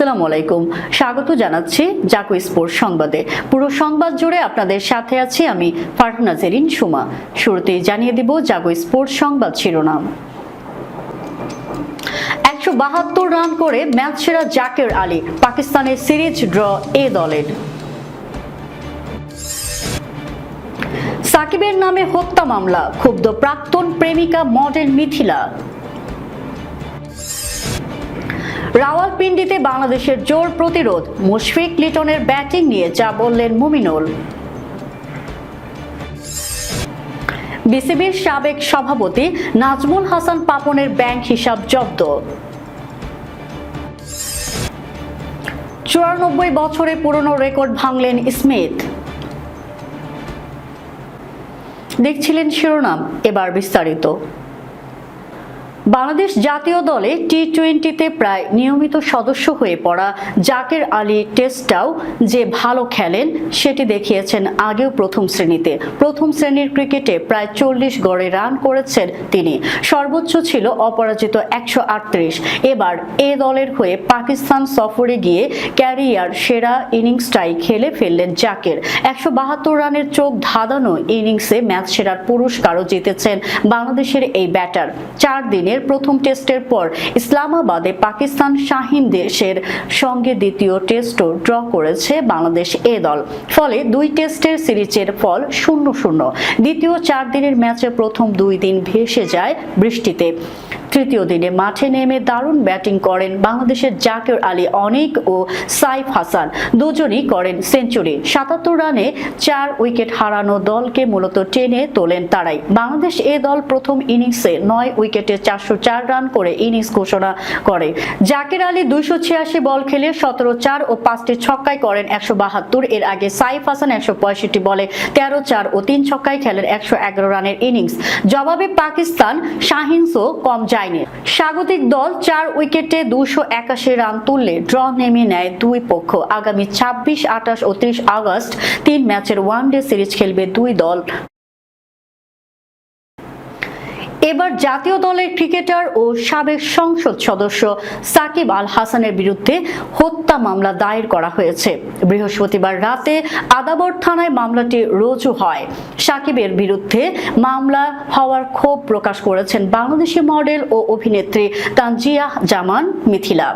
আসসালামু আলাইকুম। স্বাগত জানাচ্ছি জাকু স্পোর্টস সংবাদে। পুরো সংবাদ জুড়ে আপনাদের সাথে আছি আমি ফারহানা জেরিন সুমা। শুরুতেই জানিয়ে দিব জাগো স্পোর্টস সংবাদ শিরোনাম। একশো বাহাত্তর রান করে ম্যাচ সেরা জাকের আলী, পাকিস্তানের সিরিজ ড্র এ দলের। সাকিবের নামে হত্যা মামলা, ক্ষুব্ধ প্রাক্তন প্রেমিকা মডেল মিথিলা। রাওয়ালপিন্ডিতে বাংলাদেশের জোর প্রতিরোধ। মুশফিক লিটনের ব্যাটিং নিয়ে যা বললেন মুমিনুল। বিসিবির সাবেক সভাপতি নাজমুল হাসান পাপনের ব্যাংক হিসাব জব্দ। চুরানব্বই বছরের পুরনো রেকর্ড ভাঙলেন স্মিথ। দেখছিলেন শিরোনাম, এবার বিস্তারিত। বাংলাদেশ জাতীয় দলে টি টোয়েন্টিতে প্রায় নিয়মিত সদস্য হয়ে পড়া জাকের আলী টেস্টটাও যে ভালো খেলেন, সেটি দেখিয়েছেন আগেও প্রথম শ্রেণীতে। প্রথম শ্রেণির ক্রিকেটে প্রায় চল্লিশ গড়ে রান করেছেন তিনি। সর্বোচ্চ ছিল অপরাজিত একশো আটত্রিশ। এবার এ দলের হয়ে পাকিস্তান সফরে গিয়ে ক্যারিয়ার সেরা ইনিংসটাই খেলে ফেললেন জাকের। একশো বাহাত্তর রানের চোখ ধাঁধানো ইনিংসে ম্যাচ সেরার পুরস্কারও জিতেছেন বাংলাদেশের এই ব্যাটার। চার দিনের প্রথম টেস্টের পর ইসলামাবাদে পাকিস্তান শাহিন দেশের সঙ্গে দ্বিতীয় টেস্টও ড্র করেছে বাংলাদেশ এ দল। ফলে দুই টেস্টের সিরিজের ফল শূন্য শূন্য। দ্বিতীয় চার দিনের ম্যাচে প্রথম দুই দিন ভেসে যায় বৃষ্টিতে। তৃতীয় দিনে মাঠে নেমে দারুণ ব্যাটিং করেন বাংলাদেশের জাকির আলী অনেক ও সাইফ হাসান। দুজনই করেন সেঞ্চুরি। সাতাত্তর রানে চার উইকেট হারানো দলকে মূলত টেনে তোলেন তারাই। বাংলাদেশ এ দল প্রথম ইনিংসে নয় উইকেটে চারশো চার রান করে ইনিংস ঘোষণা করে। জাকির আলী দুইশো ছিয়াশি বল খেলে সতেরো চার ও পাঁচটি ছক্কায় করেন একশো বাহাত্তর। এর আগে সাইফ হাসান একশো পঁয়ষট্টি বলে তেরো চার ও তিন ছক্কায় খেলেন একশো এগারো রানের ইনিংস। জবাবে পাকিস্তান শাহিনসও কম যায়নি স্বাগতিক দল চার উইকেটে দুশো একাশি রান তুললে ড্র নেমে নেয় দুই পক্ষ। আগামী ছাব্বিশ, আঠাশ ও ত্রিশ আগস্ট তিন ম্যাচের ওয়ানডে সিরিজ খেলবে দুই দল। এবার জাতীয় দলের ক্রিকেটার ও সাবেক সংসদ সদস্য সাকিব আল হাসানের বিরুদ্ধে হত্যা মামলা দায়ের করা হয়েছে। বৃহস্পতিবার রাতে আদাবর থানায় মামলাটি রুজু হয়। সাকিবের বিরুদ্ধে মামলা হওয়ার ক্ষোভ প্রকাশ করেছেন বাংলাদেশি মডেল ও অভিনেত্রী তানজিয়া জামান মিথিলা।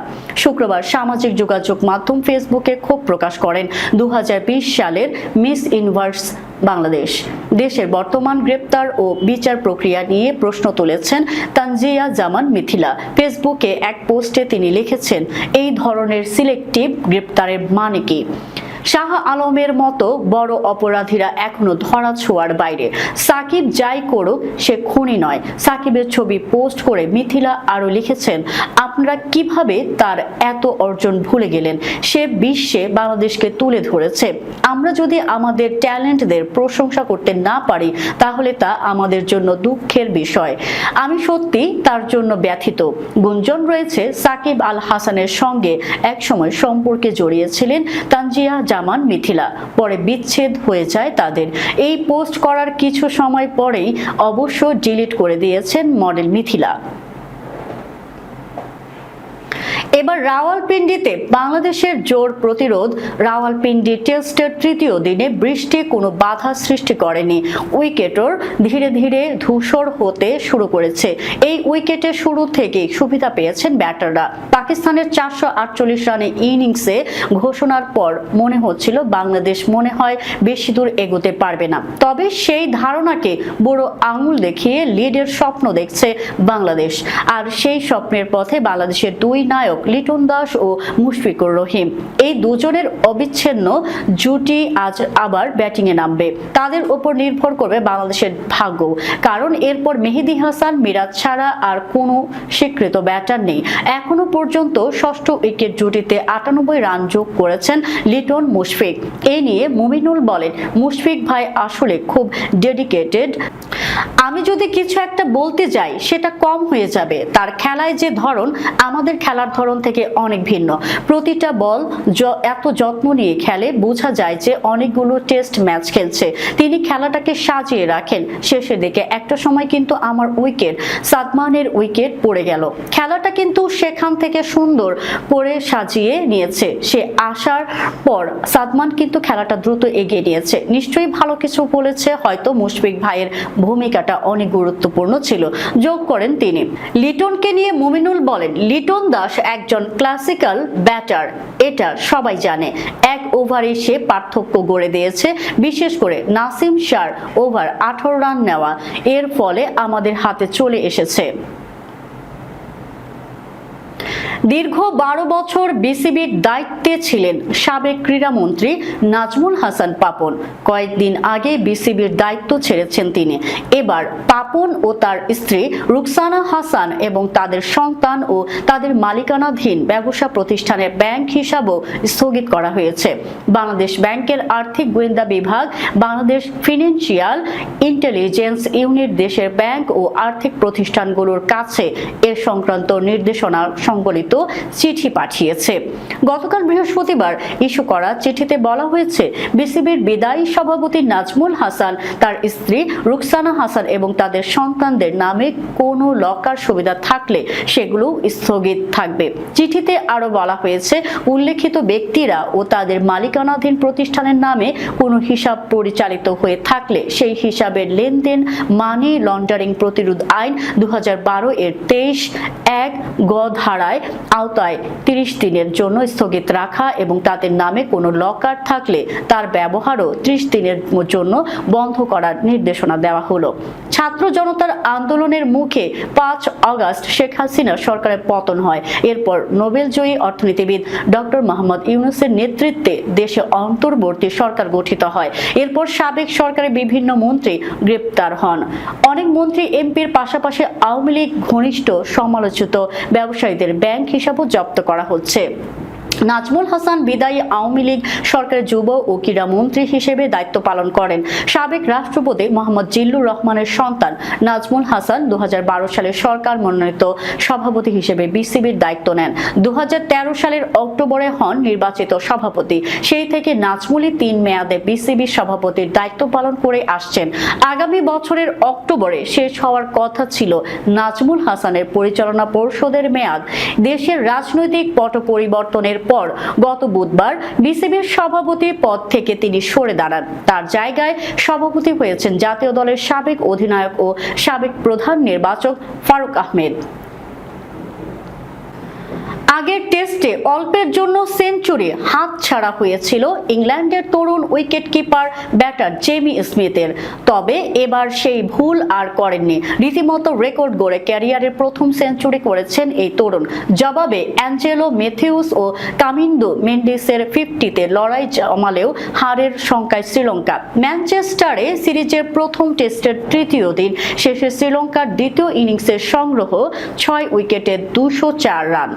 শুক্রবার সামাজিক যোগাযোগ মাধ্যম ফেসবুকে ক্ষোভ প্রকাশ করেন। দু হাজার বিশ সালের মিস ইউনিভার্স বাংলাদেশ। দেশের বর্তমান গ্রেপ্তার ও বিচার প্রক্রিয়া নিয়ে প্রশ্ন তুলেছেন তানজিয়া জামান মিথিলা। ফেসবুকে এক পোস্টে তিনি লিখেছেন, এই ধরনের সিলেক্টিভ গ্রেপ্তারের মানে কি? শাহ আলমের মতো বড় অপরাধীরা এখনও ধরা ছোঁয়ার বাইরে। সাকিব যাই করুক, সে খুনি নয়। সাকিবের ছবি পোস্ট করে মিথিলা আরও লিখেছেন, আপনারা কীভাবে তার এত অর্জন ভুলে গেলেন? সে বিশ্বে বাংলাদেশকে তুলে ধরেছে। আমরা যদি আমাদের ট্যালেন্টদের প্রশংসা করতে না পারি, তাহলে তা আমাদের জন্য দুঃখের বিষয়। আমি সত্যি তার জন্য ব্যথিত। গুঞ্জন রয়েছে সাকিব আল হাসানের সঙ্গে। একসময় সম্পর্কে জড়িয়েছিলেন তানজিয়া জামান মিথিলা। পরে বিচ্ছেদ হয়ে যায় তাদের। এই পোস্ট করার কিছু সময় পরেই অবশ্য ডিলিট করে দিয়েছেন মডেল মিথিলা। এবার রাওয়ালপিন্ডিতে বাংলাদেশের জোর প্রতিরোধ, রাওয়ালপিন্ডি টেস্টের তৃতীয় দিনে বৃষ্টি কোনো বাধা সৃষ্টি করেনি। উইকেটর ধীরে ধীরে ধূসর হতে শুরু করেছে। এই উইকেটে শুরু থেকেই সুবিধা পেয়েছেন ব্যাটাররা। পাকিস্তানের চারশো আটচল্লিশ রানে ইনিংসে ঘোষণার পর মনে হচ্ছিল বাংলাদেশ মনে হয় বেশি দূর এগোতে পারবে না। তবে সেই ধারণাকে বড় আঙুল দেখিয়ে লিডের স্বপ্ন দেখছে বাংলাদেশ। আর সেই স্বপ্নের পথে বাংলাদেশের দুই নায়ক লিটন দাস ও মুশফিকুর রহিম। এই দুজনের অবিচ্ছিন্ন জুটি আজ আবার ব্যাটিংয়ে নামবে। তাদের উপর নির্ভর করবে বাংলাদেশের ভাগ্য। কারণ এরপর মেহেদি হাসান, মিরাজ ছাড়া আর কোনো স্বীকৃত ব্যাটার নেই। এখনও পর্যন্ত ষষ্ঠ উইকেট জুটিতে আটানব্বই রান যোগ করেছেন লিটন মুশফিক। এ নিয়ে মুমিনুল বলেন, মুশফিক ভাই আসলে খুব ডেডিকেটেড। আমি যদি কিছু একটা বলতে যাই, সেটা কম হয়ে যাবে। তার খেলায় যে ধরন, আমাদের খেলার ধরন আচরণ থেকে অনেক ভিন্ন। প্রতিটা বল এত যত্ন নিয়ে খেলে বোঝা যায় যে অনেকগুলো টেস্ট ম্যাচ খেলছে। তিনি খেলাটাকে সাজিয়ে রাখেন। শেষের দিকে একটা সময় কিন্তু আমার উইকেট, সাদমানের উইকেট পড়ে গেল। খেলাটা কিন্তু সেখান থেকে সুন্দর করে সাজিয়ে নিয়েছে। সে আসার পর সাদমান কিন্তু খেলাটা দ্রুত এগিয়ে নিয়েছে। নিশ্চয়ই ভালো কিছু বলেছে, হয়তো মুশফিক ভাইয়ের ভূমিকাটা অনেক গুরুত্বপূর্ণ ছিল। যোগ করেন তিনি। লিটনকে নিয়ে মুমিনুল বলেন, লিটন দাস একজন ক্লাসিক্যাল ব্যাটার এটা সবাই জানে। এক ওভারে সে পার্থক্য গড়ে দিয়েছে, বিশেষ করে নাসিম শার ওভার আঠারো রান নেওয়া। এর ফলে আমাদের হাতে চলে এসেছে। দীর্ঘ বারো বছর বিসিবির দায়িত্বে ছিলেন সাবেক ক্রীড়ামন্ত্রী নাজমুল হাসান পাপন। কয়েকদিন আগে বিসিবির দায়িত্ব ছেড়েছেন তিনি। এবার পাপন ও তার স্ত্রী রুকসানা হাসান এবং তাদের সন্তান ও তাদের মালিকানাধীন ব্যবসা প্রতিষ্ঠানের ব্যাংক হিসাবও স্থগিত করা হয়েছে। বাংলাদেশ ব্যাংকের আর্থিক গোয়েন্দা বিভাগ, বাংলাদেশ ফিনান্সিয়াল ইন্টেলিজেন্স ইউনিট দেশের ব্যাংক ও আর্থিক প্রতিষ্ঠানগুলোর কাছে এ সংক্রান্ত নির্দেশনা সংবলিত চিঠি পাঠিয়েছে। গতকাল বৃহস্পতিবার ইস্যু করা চিঠিতে বলা হয়েছে, বিসিবির বিদায়ী সভাপতি নাজমুল হাসান, তার স্ত্রী রুকসানা হাসান এবং তাদের সন্তানদের নামে কোনো লকার সুবিধা থাকলে সেগুলো স্থগিত থাকবে। চিঠিতে আরও বলা হয়েছে, উল্লেখিত ব্যক্তিরা ও তাদের মালিকানাধীন প্রতিষ্ঠানের নামে কোনো হিসাব পরিচালিত হয়ে থাকলে সেই হিসাবের লেনদেন মানি লন্ডারিং প্রতিরোধ আইন দু হাজার বারো এর তেইশ এক গ ধারায় আওতায় তিরিশ দিনের জন্য স্থগিত রাখা এবং তাদের নামে কোনো লকার থাকলে তার ব্যবহারও ত্রিশ দিনের জন্য বন্ধ করার নির্দেশনা দেওয়া হলো। ছাত্র জনতার আন্দোলনের মুখে পাঁচ আগস্ট শেখ হাসিনা সরকারের পতন হয়। এরপর নোবেলজয়ী অর্থনীতিবিদ ডক্টর মোহাম্মদ ইউনুসের নেতৃত্বে দেশে অন্তর্বর্তী সরকার গঠিত হয়। এরপর সাবেক সরকারের বিভিন্ন মন্ত্রী গ্রেপ্তার হন। অনেক মন্ত্রী এমপির পাশাপাশি আওয়ামী লীগ ঘনিষ্ঠ সমালোচিত ব্যবসায়ীদের ব্যাংক হিসাবও জব্দ করা হচ্ছে। নাজমুল হাসান বিদায়ী আওয়ামী লীগ সরকারের যুব ও ক্রীড়া মন্ত্রী হিসেবে দায়িত্ব পালন করেন। সাবেক রাষ্ট্রপতি মোহাম্মদ জিল্লুর রহমানের সন্তান নাজমুল হাসান দু সালে সরকার মনোনীত সভাপতি হিসেবে বিসিবির দায়িত্ব নেন। দুহাজার তেরো সালের অক্টোবরে হন নির্বাচিত সভাপতি। সেই থেকে নাজমুলই তিন মেয়াদে বিসিবির সভাপতির দায়িত্ব পালন করে আসছেন। আগামী বছরের অক্টোবরে শেষ হওয়ার কথা ছিল নাজমুল হাসানের পরিচালনা পরিষদের মেয়াদ। দেশের রাজনৈতিক পট পরিবর্তনের পর গত বুধবার বিসিবির সভাপতি পদ থেকে তিনি সরে দাঁড়ান। তার জায়গায় সভাপতি হয়েছেন জাতীয় দলের সাবেক অধিনায়ক ও সাবেক প্রধান নির্বাচক ফারুক আহমেদ। আগের টেস্টে অল্পের জন্য সেঞ্চুরি হাত ছাড়া হয়েছিল ইংল্যান্ডের তরুণ উইকেট কিপার ব্যাটার জেমি স্মিথের। তবে এবার সেই ভুল আর করেননি। রীতিমতো রেকর্ড গড়ে ক্যারিয়ারের প্রথম সেঞ্চুরি করেছেন এই তরুণ। জবাবে অ্যাঞ্জেলো মেথিউস ও কামিন্দো মেন্ডিসের ফিফটিতে লড়াই জমালেও হারের সংখ্যায় শ্রীলঙ্কা। ম্যানচেস্টারে সিরিজের প্রথম টেস্টের তৃতীয় দিন শেষে শ্রীলঙ্কার দ্বিতীয় ইনিংসের সংগ্রহ ছয় উইকেটে দুশো রান।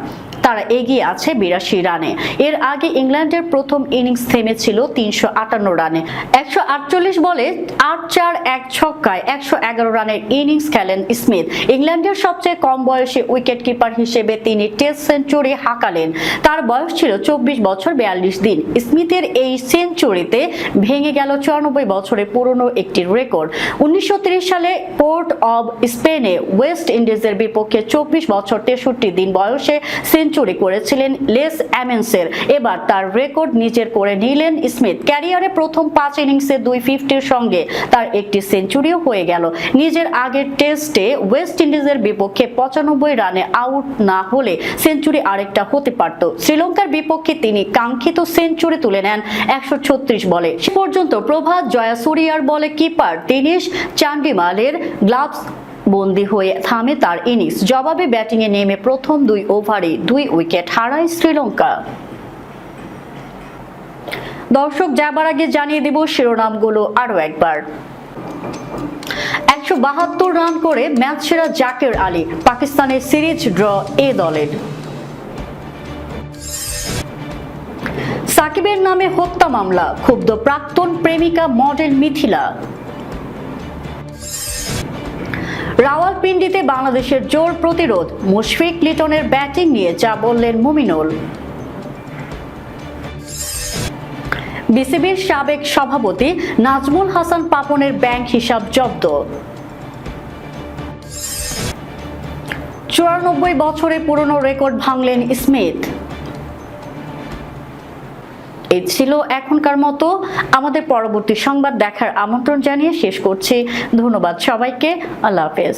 তারা এগিয়ে আছে বিরাশি রানে। এর আগে ইংল্যান্ডের প্রথম ইনিংস থেমেছিল তিনশো আটান্ন রানে। একশো আটচল্লিশ বলে আট চার এক ছক্কায় একশো এগারো রানের ইনিংস খেলেন স্মিথ। ইংল্যান্ডের সবচেয়ে কম বয়সী উইকেট কিপার হিসেবে তিনি টেস্ট সেঞ্চুরি হাঁকালেন। তার বয়স ছিল চব্বিশ বছর বিয়াল্লিশ দিন। স্মিথের এই সেঞ্চুরিতে ভেঙে গেল চুরানব্বই বছরের পুরনো একটি রেকর্ড। উনিশশো সালে পোর্ট অব স্পেনে ওয়েস্ট ইন্ডিজের বিপক্ষে চব্বিশ বছর তেষট্টি দিন বয়সে সেঞ্চুরি করেছিলেন লেস অ্যামেন্সের। এবার তার রেকর্ড নিজের করে নিলেন স্মিথ। ক্যারিয়ারে প্রথম পাঁচ ইনিংসে দুই ফিফটির সঙ্গে তার একটি সেঞ্চুরিও হয়ে গেল। নিজের আগের টেস্টে ওয়েস্ট ইন্ডিজের বিপক্ষে পঁচানব্বই রানে আউট না হলে সেঞ্চুরি আরেকটা হতে পারত। শ্রীলঙ্কার বিপক্ষে তিনি কাঙ্ক্ষিত সেঞ্চুরি তুলে নেন একশো ছত্রিশ বলে। সে পর্যন্ত প্রভাত জয়াসুরিয়ার বলে কিপার দিনেশ চান্ডিমালের গ্লাভস বন্দী হয়ে থামে তার ইনিংস। জবাবে ব্যাটিংয়ে নেমে প্রথম দুই ওভারে দুই উইকেট হারায় শ্রীলঙ্কা। দর্শক, যাবার আগে জানিয়ে দেব শিরোনামগুলো আরও একবার। একশো বাহাত্তর রান করে ম্যাচ সেরা জাকের আলী, পাকিস্তানের সিরিজ ড্র এ দলের। সাকিবের নামে হত্যা মামলা, ক্ষুব্ধ প্রাক্তন প্রেমিকা মডেল মিথিলা। রাওয়ালপিন্ডিতে বাংলাদেশের জোর প্রতিরোধ। মুশফিক লিটনের ব্যাটিং নিয়ে যা বললেন মুমিনুল। বিসিবির সাবেক সভাপতি নাজমুল হাসান পাপনের ব্যাংক হিসাব জব্দ। চুরানব্বই বছরের পুরনো রেকর্ড ভাঙলেন স্মিথ। এই ছিল এখনকার মতো আমাদের পরবর্তী সংবাদ দেখার আমন্ত্রণ জানিয়ে শেষ করছি। ধন্যবাদ সবাইকে। আল্লাহ হাফেজ।